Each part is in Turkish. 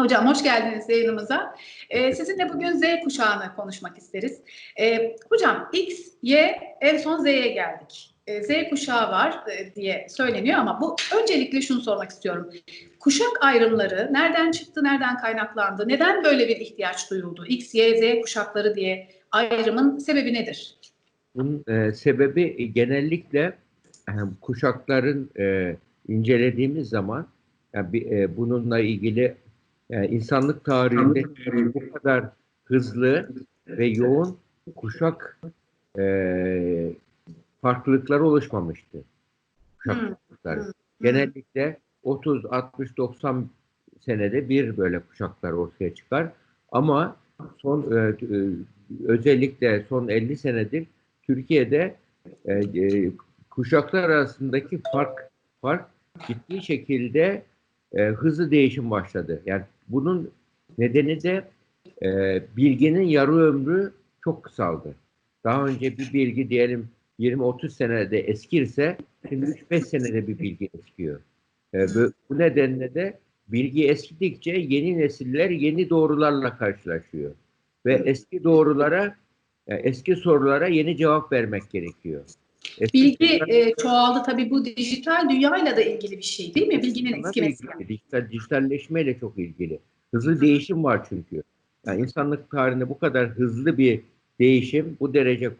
Hocam hoş geldiniz yayınımıza. Ee, sizinle bugün Z kuşağını konuşmak isteriz. Ee, hocam X, Y, en son Z'ye geldik. Ee, Z kuşağı var e, diye söyleniyor ama bu öncelikle şunu sormak istiyorum. Kuşak ayrımları nereden çıktı, nereden kaynaklandı? Neden böyle bir ihtiyaç duyuldu? X, Y, Z kuşakları diye ayrımın sebebi nedir? Bunun e, sebebi genellikle e, kuşakların e, incelediğimiz zaman yani bir, e, bununla ilgili yani insanlık tarihinde bu kadar hızlı ve yoğun kuşak e, farklılıkları oluşmamıştı. Kuşak Hmm. farklılıkları. Hmm. Genellikle 30, 60, 90 senede bir böyle kuşaklar ortaya çıkar. Ama son e, e, özellikle son 50 senedir Türkiye'de e, e, kuşaklar arasındaki fark fark ciddi şekilde e, hızlı değişim başladı. Yani bunun nedeni de e, bilginin yarı ömrü çok kısaldı. Daha önce bir bilgi diyelim 20-30 senede eskirse şimdi 3-5 senede bir bilgi eskiyor. E, bu, nedenle de bilgi eskidikçe yeni nesiller yeni doğrularla karşılaşıyor. Ve eski doğrulara, e, eski sorulara yeni cevap vermek gerekiyor. Eski Bilgi e, çoğaldı tabii bu dijital dünyayla da ilgili bir şey değil mi? Bilginin eskimesi. dijital, dijitalleşmeyle çok ilgili. Hızlı değişim var çünkü. Yani insanlık tarihinde bu kadar hızlı bir değişim, bu derece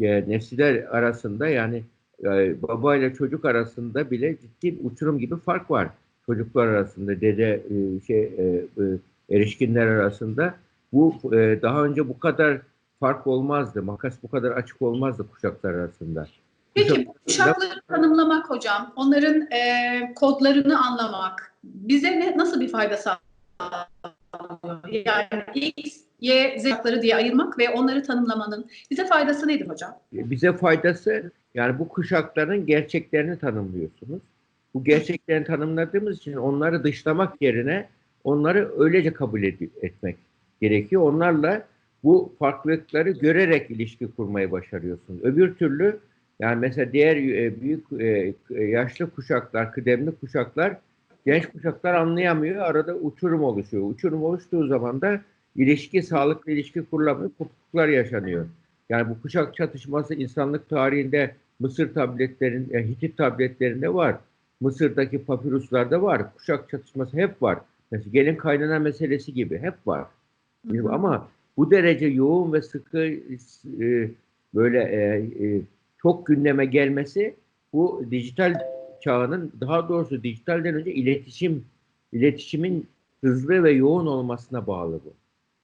e, nesiller arasında yani e, baba ile çocuk arasında bile ciddi bir uçurum gibi fark var. Çocuklar arasında, dede e, şey e, e, erişkinler arasında bu e, daha önce bu kadar fark olmazdı. Makas bu kadar açık olmazdı kuşaklar arasında. Peki kuşakları tanımlamak hocam, onların e, kodlarını anlamak bize ne, nasıl bir fayda sağlıyor? Yani X, Y, Z kuşakları diye ayırmak ve onları tanımlamanın bize faydası nedir hocam? bize faydası yani bu kuşakların gerçeklerini tanımlıyorsunuz. Bu gerçeklerini tanımladığımız için onları dışlamak yerine onları öylece kabul ed- etmek gerekiyor. Onlarla bu farklılıkları görerek ilişki kurmayı başarıyorsunuz. Öbür türlü yani mesela diğer e, büyük e, yaşlı kuşaklar, kıdemli kuşaklar genç kuşaklar anlayamıyor. Arada uçurum oluşuyor. Uçurum oluştuğu zaman da ilişki, sağlıklı ilişki kurulamıyor, kopukluklar yaşanıyor. Yani bu kuşak çatışması insanlık tarihinde Mısır tabletlerin, e, Hitit tabletlerinde var. Mısır'daki papiruslarda var. Kuşak çatışması hep var. Mesela gelin kaynana meselesi gibi hep var. Ama bu derece yoğun ve sıkı e, böyle e, e, çok gündeme gelmesi bu dijital çağının daha doğrusu dijitalden önce iletişim iletişimin hızlı ve yoğun olmasına bağlı bu.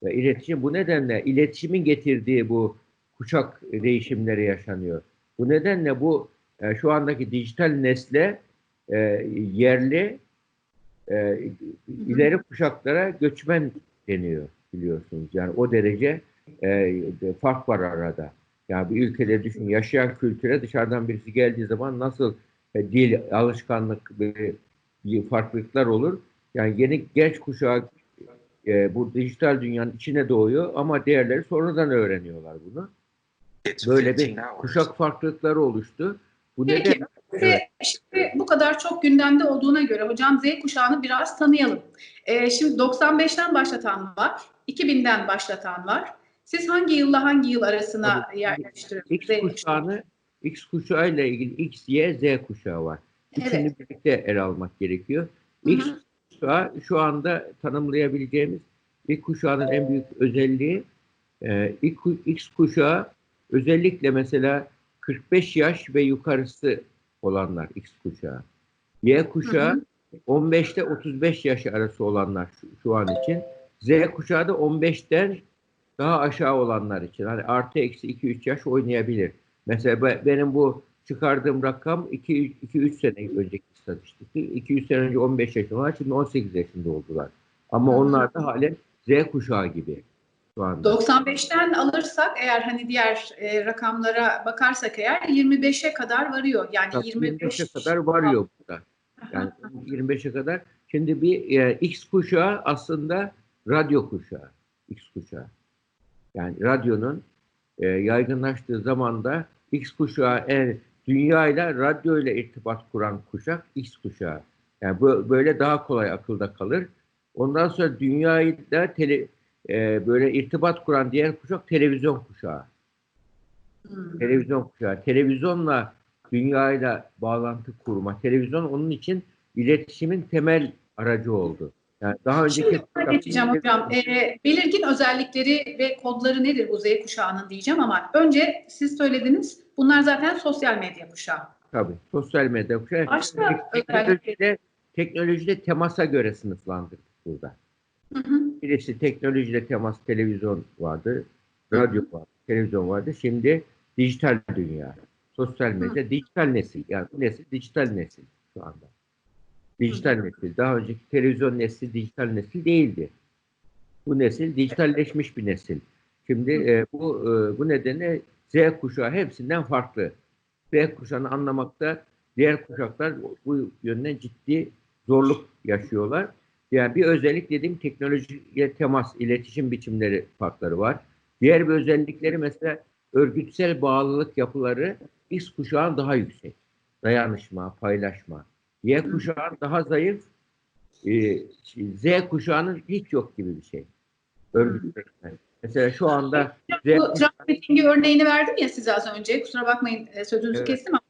Ve iletişim bu nedenle iletişimin getirdiği bu kuşak değişimleri yaşanıyor. Bu nedenle bu e, şu andaki dijital nesle e, yerli e, ileri kuşaklara göçmen deniyor biliyorsunuz. Yani o derece e, fark var arada. Yani bir ülkede düşün yaşayan kültüre dışarıdan birisi geldiği zaman nasıl e, dil, alışkanlık ve farklılıklar olur. Yani yeni genç kuşağı e, bu dijital dünyanın içine doğuyor ama diğerleri sonradan öğreniyorlar bunu. Böyle bir kuşak farklılıkları oluştu. Bu Peki, neden Ve şimdi bu kadar çok gündemde olduğuna göre hocam Z kuşağını biraz tanıyalım. Ee, şimdi 95'ten başlatan var, 2000'den başlatan var. Siz hangi yılla hangi yıl arasına yerleştiriyorsunuz? X kuşağını? kuşağı ile ilgili X, Y, Z kuşağı var. Üçünü Evet. birlikte ele almak gerekiyor. Hı X hı. kuşağı şu anda tanımlayabileceğimiz ilk kuşağının en büyük özelliği e, ilk X kuşağı özellikle mesela 45 yaş ve yukarısı olanlar X kuşağı. Y kuşağı 15 ile 35 yaş arası olanlar şu, şu an için. Z kuşağı da 15'ten daha aşağı olanlar için. Hani artı eksi 2-3 yaş oynayabilir. Mesela be- benim bu çıkardığım rakam 2-3 sene önceki istatistik. 2-3 sene önce 15 yaşında var, şimdi 18 yaşında oldular. Ama hı. onlar da halen Z kuşağı gibi şu anda. 95'ten alırsak eğer hani diğer e, rakamlara bakarsak eğer 25'e kadar varıyor. Yani Tabii 25 25'e kadar varıyor burada. Yani 25'e kadar. Şimdi bir e, X kuşağı aslında radyo kuşağı. X kuşağı. Yani radyonun e, yaygınlaştığı zamanda X kuşağı en dünya ile radyo ile irtibat kuran kuşak X kuşağı. Yani bu, böyle daha kolay akılda kalır. Ondan sonra dünyayı da tele, e, böyle irtibat kuran diğer kuşak televizyon kuşağı. Hmm. Televizyon kuşağı. Televizyonla dünyayla bağlantı kurma. Televizyon onun için iletişimin temel aracı oldu. Yani daha önceki Şimdi geçeceğim hocam. Ee, belirgin özellikleri ve kodları nedir bu Z kuşağının diyeceğim ama önce siz söylediniz. Bunlar zaten sosyal medya kuşağı. tabii sosyal medya kuşağı. Başka teknolojide, teknolojide temasa göre sınıflandırdık burada. Hı hı. Birisi teknolojiyle temas televizyon vardı, radyo vardı, televizyon vardı. Şimdi dijital dünya, sosyal medya, dijital nesil. Yani bu nesil dijital nesil şu anda. Dijital nesil. Daha önceki televizyon nesli dijital nesil değildi. Bu nesil dijitalleşmiş bir nesil. Şimdi e, bu e, bu nedenle Z kuşağı hepsinden farklı. Z kuşağını anlamakta diğer kuşaklar bu yönden ciddi zorluk yaşıyorlar. Yani bir özellik dediğim teknolojiye temas, iletişim biçimleri farkları var. Diğer bir özellikleri mesela örgütsel bağlılık yapıları X kuşağın daha yüksek. Dayanışma, paylaşma. Y kuşağın daha zayıf. e, Z kuşağının hiç yok gibi bir şey. Örgütleşme. Mesela şu anda Z Bu Trump örneğini verdim ya size az önce. Kusura bakmayın e, sözünüzü Evet. kestim ama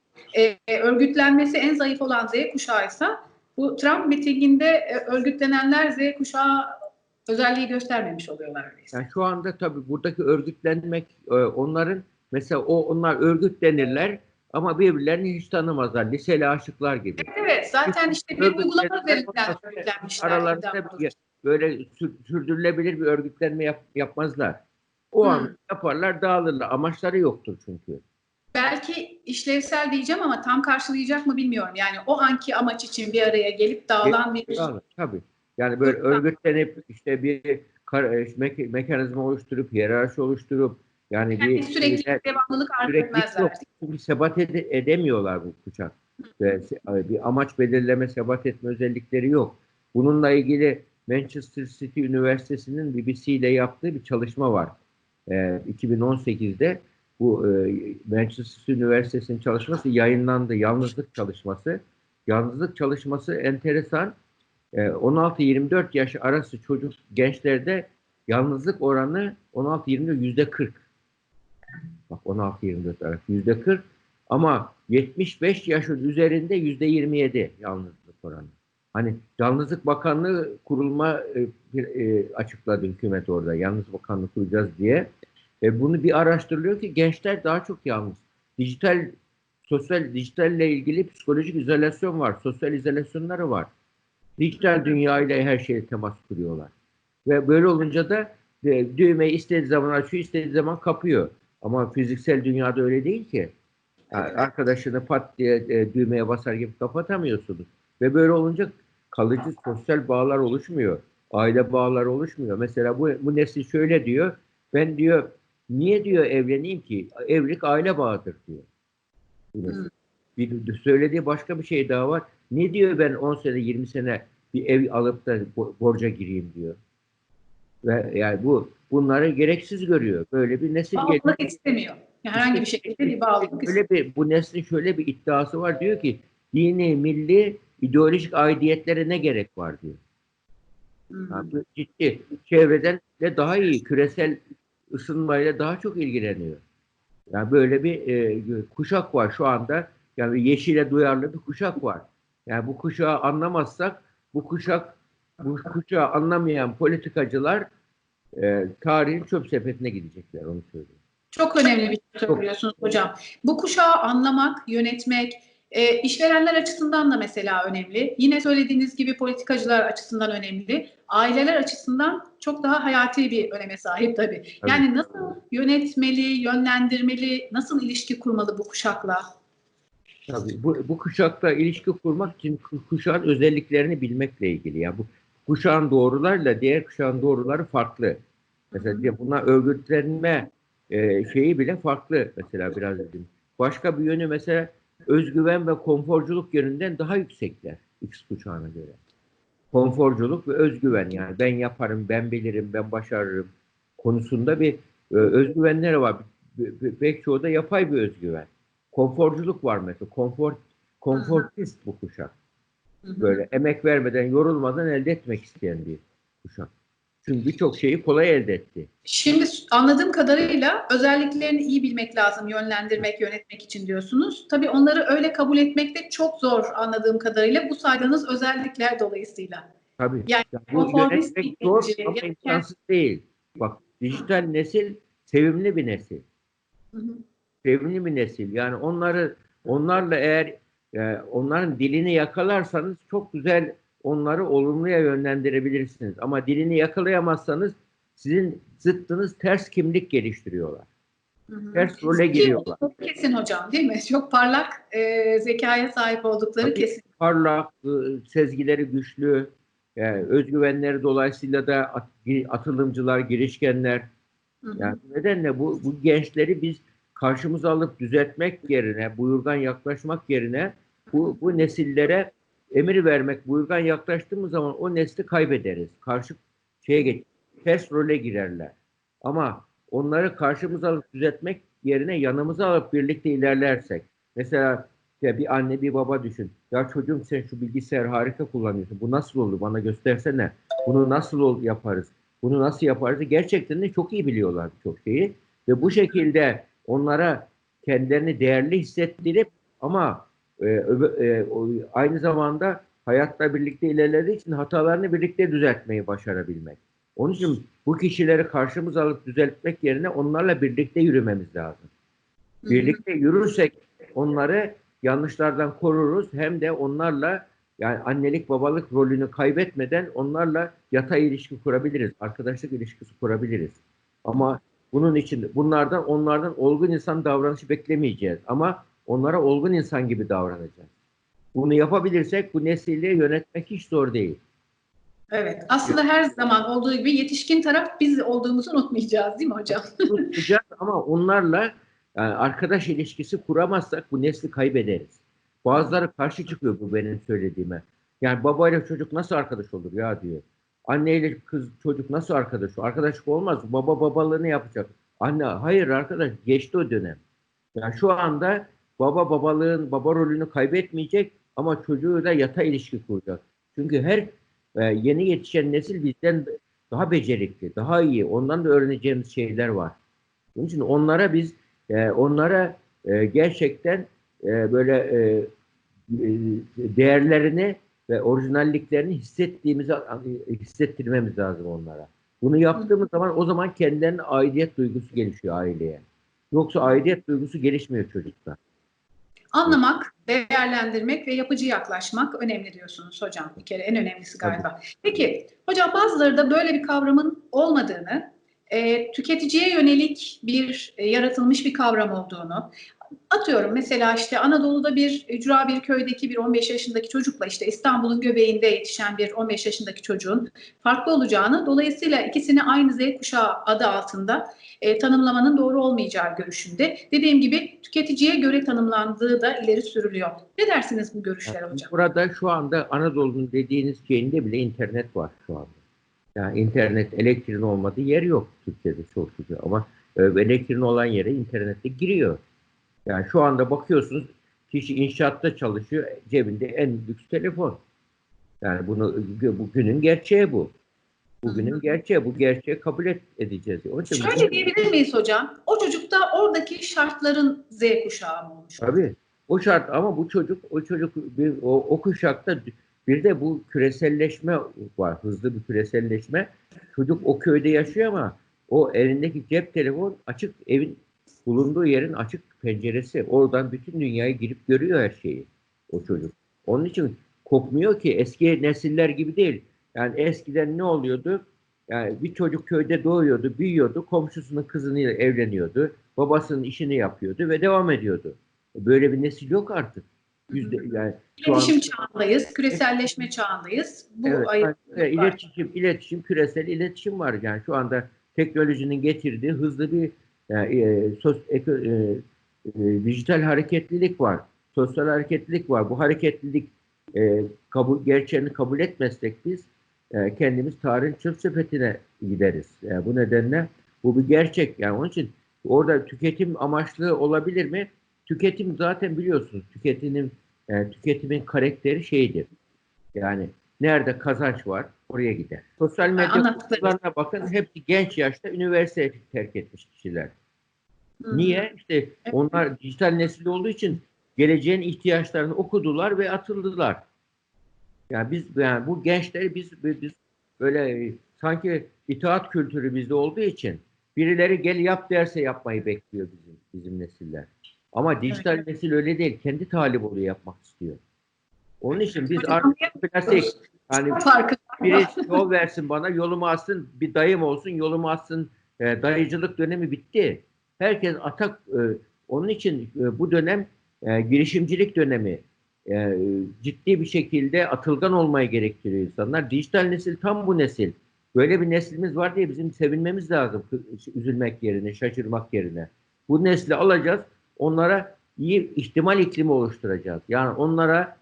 e, örgütlenmesi en zayıf olan Z kuşağıysa bu Trump mitinginde e, örgütlenenler Z kuşağı özelliği göstermemiş oluyorlar. öyleyse. Yani şu anda tabii buradaki örgütlenmek e, onların mesela o onlar örgütlenirler ama birbirlerini hiç tanımazlar. Liseli aşıklar gibi. Evet zaten işte bir uygulama olmasa örgütlenmişler. Aralarında bir, böyle sür- sürdürülebilir bir örgütlenme yap- yapmazlar. O Hı. an yaparlar, dağılırlar. Amaçları yoktur çünkü. Belki işlevsel diyeceğim ama tam karşılayacak mı bilmiyorum. Yani o anki amaç için bir araya gelip dağılan bir Dağılır, tabii. Yani böyle örgütlenip işte bir mekanizma oluşturup, hiyerarşi oluşturup yani yani bir sürekli şeyler- devamlılık arz etmezler. yok. Çünkü sebat ede- edemiyorlar bu kuşak. Ve bir amaç belirleme, sebat etme özellikleri yok. Bununla ilgili Manchester City Üniversitesi'nin BBC ile yaptığı bir çalışma var. Ee, 2018'de bu e, Manchester City Üniversitesi'nin çalışması yayınlandı. Yalnızlık çalışması. Yalnızlık çalışması enteresan. Ee, 16-24 yaş arası çocuk gençlerde yalnızlık oranı 16-24 yüzde 40. Bak 16-24 arası yüzde 40 ama 75 yaşın üzerinde yüzde 27 yalnızlık oranı. Hani Yalnızlık Bakanlığı kurulma e, e, açıkladı hükümet orada. Yalnız Bakanlığı kuracağız diye. E, bunu bir araştırılıyor ki gençler daha çok yalnız. Dijital, sosyal, dijitalle ilgili psikolojik izolasyon var. Sosyal izolasyonları var. Dijital dünya ile her şeye temas kuruyorlar. Ve böyle olunca da e, düğmeyi istediği zaman açıyor, istediği zaman kapıyor. Ama fiziksel dünyada öyle değil ki. Yani arkadaşını pat diye e, düğmeye basar gibi kapatamıyorsunuz. Ve böyle olunca kalıcı sosyal bağlar oluşmuyor. Aile bağları oluşmuyor. Mesela bu, bu nesil şöyle diyor. Ben diyor niye diyor evleneyim ki? Evlilik aile bağıdır diyor. Hı. Bir söylediği başka bir şey daha var. Ne diyor ben 10 sene 20 sene bir ev alıp da bo- borca gireyim diyor. Ve yani bu bunları gereksiz görüyor. Böyle bir nesil geliyor. Bağlılık istemiyor. Yani herhangi bir şekilde bir bağlılık istemiyor. Böyle bir bu neslin şöyle bir iddiası var diyor ki dini, milli, ideolojik aidiyetlere ne gerek var diyor. Hmm. Yani bu ciddi. Çevreden de daha iyi, küresel ısınmayla daha çok ilgileniyor. Yani böyle bir e, kuşak var şu anda. Yani yeşile duyarlı bir kuşak var. Yani bu kuşağı anlamazsak bu kuşak bu kuşağı anlamayan politikacılar e, tarihin çöp sepetine gidecekler onu söyleyeyim. Çok önemli bir şey söylüyorsunuz hocam. Bu kuşağı anlamak, yönetmek, e, işverenler açısından da mesela önemli. Yine söylediğiniz gibi politikacılar açısından önemli. Aileler açısından çok daha hayati bir öneme sahip tabii. Tabii. Yani nasıl yönetmeli, yönlendirmeli, nasıl ilişki kurmalı bu kuşakla? Tabii bu, bu kuşakla ilişki kurmak için ku- kuşağın özelliklerini bilmekle ilgili. Yani bu kuşağın doğrularla diğer kuşağın doğruları farklı. Mesela diye bunlar örgütlenme e, şeyi bile farklı mesela biraz dedim. Başka bir yönü mesela özgüven ve konforculuk yönünden daha yüksekler X kuşağına göre. Konforculuk ve özgüven yani ben yaparım, ben bilirim, ben başarırım konusunda bir e, özgüvenleri var. Pek çoğu da yapay bir özgüven. Konforculuk var mesela. Konfor, konfortist bu kuşak. Böyle emek vermeden, yorulmadan elde etmek isteyen bir kuşak. Çünkü birçok şeyi kolay elde etti. Şimdi anladığım kadarıyla özelliklerini iyi bilmek lazım yönlendirmek, yönetmek için diyorsunuz. Tabii onları öyle kabul etmek de çok zor anladığım kadarıyla bu saydığınız özellikler dolayısıyla. Tabii. Yani Ya bu yönetmek zor ama yani- imkansız değil. Bak dijital nesil sevimli bir nesil. Hı hı. sevimli bir nesil. Yani onları onlarla eğer e, onların dilini yakalarsanız çok güzel onları olumluya yönlendirebilirsiniz. Ama dilini yakalayamazsanız sizin zıttınız ters kimlik geliştiriyorlar. Ters role giriyorlar. bu Kesin hocam değil mi? Çok parlak e, zekaya sahip oldukları Tabii. kesin. Parlak, e, sezgileri güçlü, e, özgüvenleri dolayısıyla da at- atılımcılar, girişkenler. Hı hı. Yani nedenle bu, bu gençleri biz karşımıza alıp düzeltmek yerine, buyurgan yaklaşmak yerine bu, bu nesillere emir vermek, buyurgan yaklaştığımız zaman o nesli kaybederiz. Karşı şeye geç, ters role girerler. Ama onları karşımıza alıp düzeltmek yerine yanımıza alıp birlikte ilerlersek. Mesela ya bir anne bir baba düşün. Ya çocuğum sen şu bilgisayar harika kullanıyorsun. Bu nasıl olur? Bana göstersene. Bunu nasıl ol- yaparız? Bunu nasıl yaparız? Gerçekten de çok iyi biliyorlar birçok şeyi. Ve bu şekilde onlara kendilerini değerli hissettirip ama e, öbü- e, aynı zamanda hayatla birlikte ilerlediği için hatalarını birlikte düzeltmeyi başarabilmek. Onun için bu kişileri karşımıza alıp düzeltmek yerine onlarla birlikte yürümemiz lazım. Hı hı. Birlikte yürürsek onları yanlışlardan koruruz hem de onlarla yani annelik babalık rolünü kaybetmeden onlarla yatay ilişki kurabiliriz. Arkadaşlık ilişkisi kurabiliriz. Ama bunun için bunlardan onlardan olgun insan davranışı beklemeyeceğiz. Ama onlara olgun insan gibi davranacağız. Bunu yapabilirsek bu nesili yönetmek hiç zor değil. Evet. Aslında her zaman olduğu gibi yetişkin taraf biz olduğumuzu unutmayacağız değil mi hocam? tutacağız ama onlarla yani arkadaş ilişkisi kuramazsak bu nesli kaybederiz. Bazıları karşı çıkıyor bu benim söylediğime. Yani babayla çocuk nasıl arkadaş olur ya diyor. Anneyle kız çocuk nasıl arkadaş olur? Arkadaşlık olmaz. Baba babalığını yapacak. Anne hayır arkadaş geçti o dönem. Yani şu anda baba babalığın baba rolünü kaybetmeyecek ama çocuğu da yatay ilişki kuracak. Çünkü her e, yeni yetişen nesil bizden daha becerikli, daha iyi. Ondan da öğreneceğimiz şeyler var. Onun için onlara biz e, onlara e, gerçekten e, böyle e, e, değerlerini ve orijinalliklerini hissettiğimizi hissettirmemiz lazım onlara. Bunu yaptığımız zaman o zaman kendilerine aidiyet duygusu gelişiyor aileye. Yoksa aidiyet duygusu gelişmiyor çocukta. Anlamak, değerlendirmek ve yapıcı yaklaşmak önemli diyorsunuz hocam. Bir kere en önemlisi galiba. Peki hocam bazıları da böyle bir kavramın olmadığını, e, tüketiciye yönelik bir e, yaratılmış bir kavram olduğunu, atıyorum mesela işte Anadolu'da bir ücra bir köydeki bir 15 yaşındaki çocukla işte İstanbul'un göbeğinde yetişen bir 15 yaşındaki çocuğun farklı olacağını, dolayısıyla ikisini aynı Z kuşağı adı altında e, tanımlamanın doğru olmayacağı görüşünde. Dediğim gibi tüketiciye göre tanımlandığı da ileri sürülüyor. Ne dersiniz bu görüşlere Yani hocam? Burada şu anda Anadolu'nun dediğiniz şeyinde bile internet var şu anda. Yani internet, elektriğin olmadığı yer yok Türkiye'de çok şükür. Ama e, elektriğin olan yere internette giriyor. Yani şu anda bakıyorsunuz kişi inşaatta çalışıyor, cebinde en lüks telefon. Yani bunu bugünün gerçeği bu. Bugünün gerçeği, bu gerçeği kabul et, edeceğiz. Onun için Şöyle bu- diyebilir miyiz hocam? O çocuk da oradaki şartların Z kuşağı mı olmuş? Tabii. O şart ama bu çocuk o çocuk bir o, o kuşakta bir de bu küreselleşme var. Hızlı bir küreselleşme. Çocuk o köyde yaşıyor ama o elindeki cep telefon açık evin bulunduğu yerin açık penceresi. Oradan bütün dünyaya girip görüyor her şeyi o çocuk. Onun için kopmuyor ki eski nesiller gibi değil. Yani eskiden ne oluyordu? Yani bir çocuk köyde doğuyordu, büyüyordu, komşusunun kızıyla evleniyordu, babasının işini yapıyordu ve devam ediyordu. Böyle bir nesil yok artık. Yüzde, yani şu an- İletişim çağındayız, küreselleşme çağındayız. Bu Evet, ayıp yani, iletişim, iletişim, küresel iletişim var. Yani şu anda teknolojinin getirdiği hızlı bir yani, e, sos, e, e, dijital hareketlilik var. Sosyal hareketlilik var. Bu hareketlilik e, kabul, gerçeğini kabul etmezsek biz e, kendimiz tarihin çöp sepetine gideriz. Yani bu nedenle bu bir gerçek. Yani onun için orada tüketim amaçlı olabilir mi? Tüketim zaten biliyorsunuz. Tüketimin yani tüketimin karakteri şeydir. Yani Nerede kazanç var oraya gider. Sosyal medya kurslarına bakın hepsi genç yaşta üniversite terk etmiş kişiler. Hı. Niye? İşte onlar dijital nesil olduğu için geleceğin ihtiyaçlarını okudular ve atıldılar. Yani biz yani bu gençleri biz biz böyle sanki itaat kültürü bizde olduğu için birileri gel yap derse yapmayı bekliyor bizim bizim nesiller. Ama dijital Evet. nesil öyle değil. Kendi talip oluyor yapmak istiyor. Onun için biz artık klasik hani farkı biri yol versin bana, yolumu alsın, bir dayım olsun, yolumu alsın. E, dayıcılık dönemi bitti. Herkes atak. e, onun için e, bu dönem e, girişimcilik dönemi. E, ciddi bir şekilde atılgan olmayı gerektiriyor insanlar. Dijital nesil tam bu nesil. Böyle bir neslimiz var diye bizim sevinmemiz lazım. Üzülmek yerine, şaşırmak yerine. Bu nesli alacağız. Onlara iyi ihtimal iklimi oluşturacağız. Yani onlara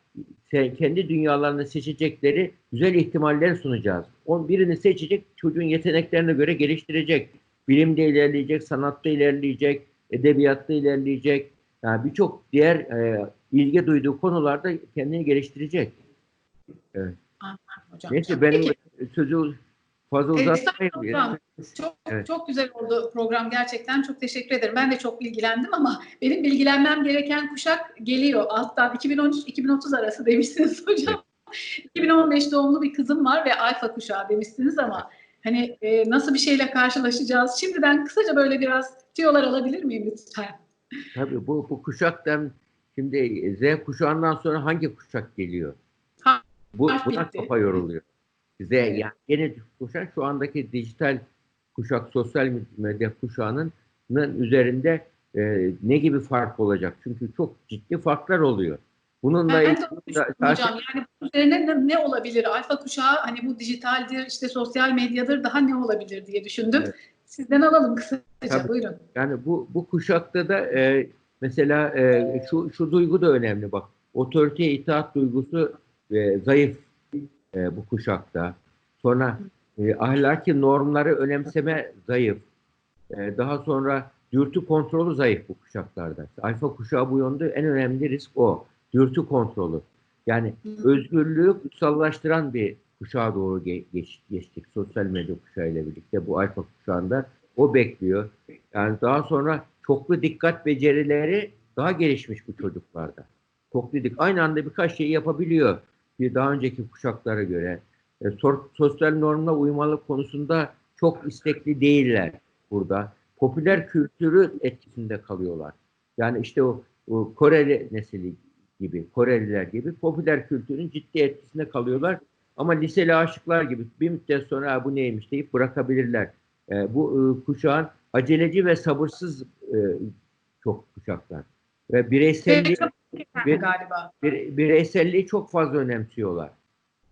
kendi dünyalarını seçecekleri güzel ihtimaller sunacağız. On birini seçecek, çocuğun yeteneklerine göre geliştirecek. Bilimde ilerleyecek, sanatta ilerleyecek, edebiyatta ilerleyecek. Yani birçok diğer e, ilgi duyduğu konularda kendini geliştirecek. hocam. Neyse benim Peki. sözü fazla uzatmayayım. Estağfurullah. Çok Evet. çok güzel oldu program gerçekten. Çok teşekkür ederim. Ben de çok bilgilendim ama benim bilgilenmem gereken kuşak geliyor alttan. 2013-2030 arası demişsiniz hocam. 2015 doğumlu bir kızım var ve alfa kuşağı demişsiniz ama hani e, nasıl bir şeyle karşılaşacağız? Şimdiden kısaca böyle biraz tüyolar alabilir miyim lütfen? Tabii bu, bu kuşaktan şimdi Z kuşağından sonra hangi kuşak geliyor? Ha, Bu buna bitti. kafa yoruluyor. Z yani yeni kuşak şu andaki dijital kuşak, sosyal medya kuşağının üzerinde e, ne gibi fark olacak? Çünkü çok ciddi farklar oluyor. Bununla Ben ilgili hocam. Yani bunun üzerine ne, ne olabilir? Alfa kuşağı hani bu dijitaldir, işte sosyal medyadır daha ne olabilir diye düşündüm. Evet. Sizden alalım kısaca. Tabii. Buyurun. Yani bu bu kuşakta da e, mesela e, şu şu duygu da önemli bak. Otoriteye itaat duygusu e, zayıf e, bu kuşakta. Sonra e, ahlaki normları önemseme zayıf. E, daha sonra dürtü kontrolü zayıf bu kuşaklarda. Alfa kuşağı bu yönde en önemli risk o. Dürtü kontrolü. Yani özgürlüğü kutsallaştıran bir kuşağa doğru ge- geç- geçtik. Sosyal medya kuşağıyla birlikte bu alfa kuşağında o bekliyor. Yani daha sonra çoklu dikkat becerileri daha gelişmiş bu çocuklarda. Çoklu dik aynı anda birkaç şeyi yapabiliyor bir daha önceki kuşaklara göre. E, sosyal normla uymalı konusunda çok istekli değiller burada. Popüler kültürü etkisinde kalıyorlar. Yani işte o, o Koreli nesili gibi, Koreliler gibi popüler kültürün ciddi etkisinde kalıyorlar. Ama liseli aşıklar gibi bir müddet sonra "Ha, bu neymiş deyip bırakabilirler. E, bu e, kuşağın aceleci ve sabırsız e, çok kuşaklar. Ve bireyselliği, Bir- galiba. bir- bireyselliği çok fazla önemsiyorlar.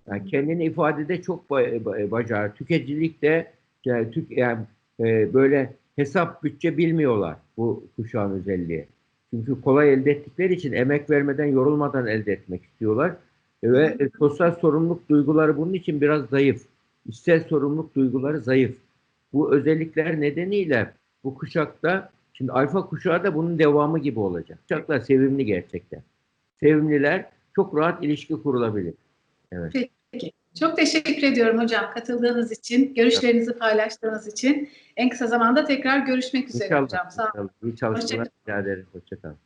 Yani kendini ifadede çok ba- ba- bacar. Tüketicilikte yani, tük, yani e, böyle hesap bütçe bilmiyorlar bu kuşağın özelliği. Çünkü kolay elde ettikleri için emek vermeden, yorulmadan elde etmek istiyorlar. Ve e, sosyal sorumluluk duyguları bunun için biraz zayıf. İçsel sorumluluk duyguları zayıf. Bu özellikler nedeniyle bu kuşakta şimdi alfa kuşağı da bunun devamı gibi olacak. Kuşaklar sevimli gerçekten. Sevimliler çok rahat ilişki kurulabilir. Evet. Çok teşekkür ediyorum hocam katıldığınız için, görüşlerinizi paylaştığınız için. En kısa zamanda tekrar görüşmek üzere İnşallah. hocam. Sağ olun. İyi çalışmalar rica. Hoşçakalın.